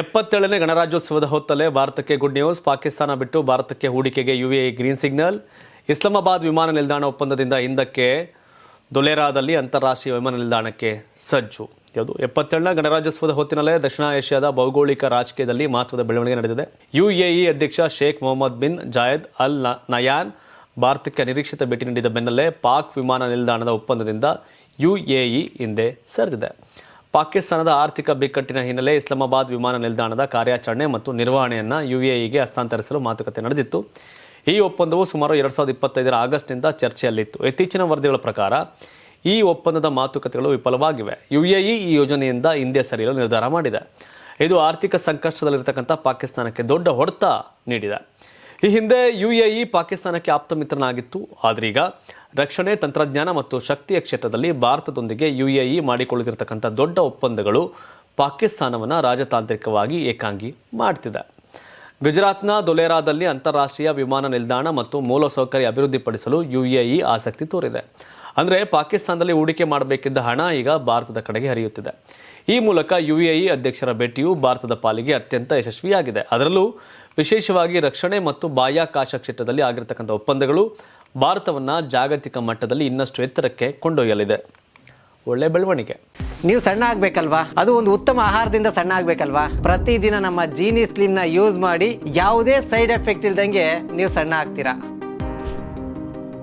ಎಪ್ಪತ್ತೇಳನೇ ಗಣರಾಜ್ಯೋತ್ಸವದ ಹೊತ್ತಲ್ಲೇ ಭಾರತಕ್ಕೆ good news Pakistan ಬಿಟ್ಟು ಭಾರತಕ್ಕೆ ಹೂಡಿಕೆಗೆ ಯುಎಇ ಗ್ರೀನ್ ಸಿಗ್ನಲ್ ಇಸ್ಲಾಮಾಬಾದ್ ವಿಮಾನ ನಿಲ್ದಾಣ ಒಪ್ಪಂದದಿಂದ ಹಿಂದಕ್ಕೆ ದೊಲೆರಾದಲ್ಲಿ ಅಂತಾರಾಷ್ಟ್ರೀಯ ವಿಮಾನ ನಿಲ್ದಾಣಕ್ಕೆ ಸಜ್ಜು. ಯಾವುದು? ಎಪ್ಪತ್ತೇಳನೇ ಗಣರಾಜ್ಯೋತ್ಸವದ ಹೊತ್ತಿನಲ್ಲೇ ದಕ್ಷಿಣ ಏಷ್ಯಾದ ಭೌಗೋಳಿಕ ರಾಜಕೀಯದಲ್ಲಿ ಮಹತ್ವದ ಬೆಳವಣಿಗೆ ನಡೆದಿದೆ. ಯುಎಇ ಅಧ್ಯಕ್ಷ Sheikh Mohammed bin Zayed Al Nahyan ಭಾರತಕ್ಕೆ ಅನಿರೀಕ್ಷಿತ ಭೇಟಿ ನೀಡಿದ ಬೆನ್ನಲ್ಲೇ ಪಾಕ್ ವಿಮಾನ ನಿಲ್ದಾಣದ ಒಪ್ಪಂದದಿಂದ ಯುಎಇ ಹಿಂದೆ ಸರಿದಿದೆ. ಪಾಕಿಸ್ತಾನದ ಆರ್ಥಿಕ ಬಿಕ್ಕಟ್ಟಿನ ಹಿನ್ನೆಲೆ ಇಸ್ಲಾಮಾಬಾದ್ ವಿಮಾನ ನಿಲ್ದಾಣದ ಕಾರ್ಯಾಚರಣೆ ಮತ್ತು ನಿರ್ವಹಣೆಯನ್ನು ಯುಎಇಗೆ ಹಸ್ತಾಂತರಿಸಲು ಮಾತುಕತೆ ನಡೆದಿತ್ತು. ಈ ಒಪ್ಪಂದವು ಸುಮಾರು ಎರಡು ಸಾವಿರದ ಇಪ್ಪತ್ತೈದರ ಆಗಸ್ಟ್ನಿಂದ ಚರ್ಚೆಯಲ್ಲಿತ್ತು. ಇತ್ತೀಚಿನ ವರದಿಗಳ ಪ್ರಕಾರ ಈ ಒಪ್ಪಂದದ ಮಾತುಕತೆಗಳು ವಿಫಲವಾಗಿವೆ. ಯುಎಇ ಈ ಯೋಜನೆಯಿಂದ ಹಿಂದೆ ಸರಿಯಲು ನಿರ್ಧಾರ ಮಾಡಿದೆ. ಇದು ಆರ್ಥಿಕ ಸಂಕಷ್ಟದಲ್ಲಿರತಕ್ಕಂಥ ಪಾಕಿಸ್ತಾನಕ್ಕೆ ದೊಡ್ಡ ಹೊಡೆತ ನೀಡಿದೆ. ಈ ಹಿಂದೆ ಯುಎಇ ಪಾಕಿಸ್ತಾನಕ್ಕೆ ಆಪ್ತ ಮಿತ್ರನಾಗಿತ್ತು. ಆದ್ರೀಗ ರಕ್ಷಣೆ, ತಂತ್ರಜ್ಞಾನ ಮತ್ತು ಶಕ್ತಿಯ ಕ್ಷೇತ್ರದಲ್ಲಿ ಭಾರತದೊಂದಿಗೆ ಯುಎಇ ಮಾಡಿಕೊಳ್ಳುತ್ತಿರತಕ್ಕಂಥ ದೊಡ್ಡ ಒಪ್ಪಂದಗಳು ಪಾಕಿಸ್ತಾನವನ್ನು ರಾಜತಾಂತ್ರಿಕವಾಗಿ ಏಕಾಂಗಿ ಮಾಡ್ತಿದೆ. ಗುಜರಾತ್ನ ದೊಲೇರಾದಲ್ಲಿ ಅಂತಾರಾಷ್ಟ್ರೀಯ ವಿಮಾನ ನಿಲ್ದಾಣ ಮತ್ತು ಮೂಲಸೌಕರ್ಯ ಅಭಿವೃದ್ಧಿಪಡಿಸಲು ಯುಎಇ ಆಸಕ್ತಿ ತೋರಿದೆ. ಅಂದರೆ ಪಾಕಿಸ್ತಾನದಲ್ಲಿ ಹೂಡಿಕೆ ಮಾಡಬೇಕಿದ್ದ ಹಣ ಈಗ ಭಾರತದ ಕಡೆಗೆ ಹರಿಯುತ್ತಿದೆ. ಈ ಮೂಲಕ ಯುಎಇ ಅಧ್ಯಕ್ಷರ ಭೇಟಿಯು ಭಾರತದ ಪಾಲಿಗೆ ಅತ್ಯಂತ ಯಶಸ್ವಿಯಾಗಿದೆ. ಅದರಲ್ಲೂ ವಿಶೇಷವಾಗಿ ರಕ್ಷಣೆ ಮತ್ತು ಬಾಹ್ಯಾಕಾಶ ಕ್ಷೇತ್ರದಲ್ಲಿ ಆಗಿರತಕ್ಕಂಥ ಒಪ್ಪಂದಗಳು ಭಾರತವನ್ನು ಜಾಗತಿಕ ಮಟ್ಟದಲ್ಲಿ ಇನ್ನಷ್ಟು ಎತ್ತರಕ್ಕೆ ಕೊಂಡೊಯ್ಯಲಿದೆ. ಒಳ್ಳೆ ಬೆಳವಣಿಗೆ. ನೀವು ಸಣ್ಣ ಆಗ್ಬೇಕಲ್ವಾ? ಅದು ಒಂದು ಉತ್ತಮ ಆಹಾರದಿಂದ ಸಣ್ಣ ಆಗ್ಬೇಕಲ್ವಾ? ಪ್ರತಿದಿನ ನಮ್ಮ ಜೀನಿ ಸ್ಲಿಮ್ನ ಯೂಸ್ ಮಾಡಿ ಯಾವುದೇ ಸೈಡ್ ಎಫೆಕ್ಟ್ ಇಲ್ದಂಗೆ ನೀವು ಸಣ್ಣ ಆಗ್ತೀರಾ?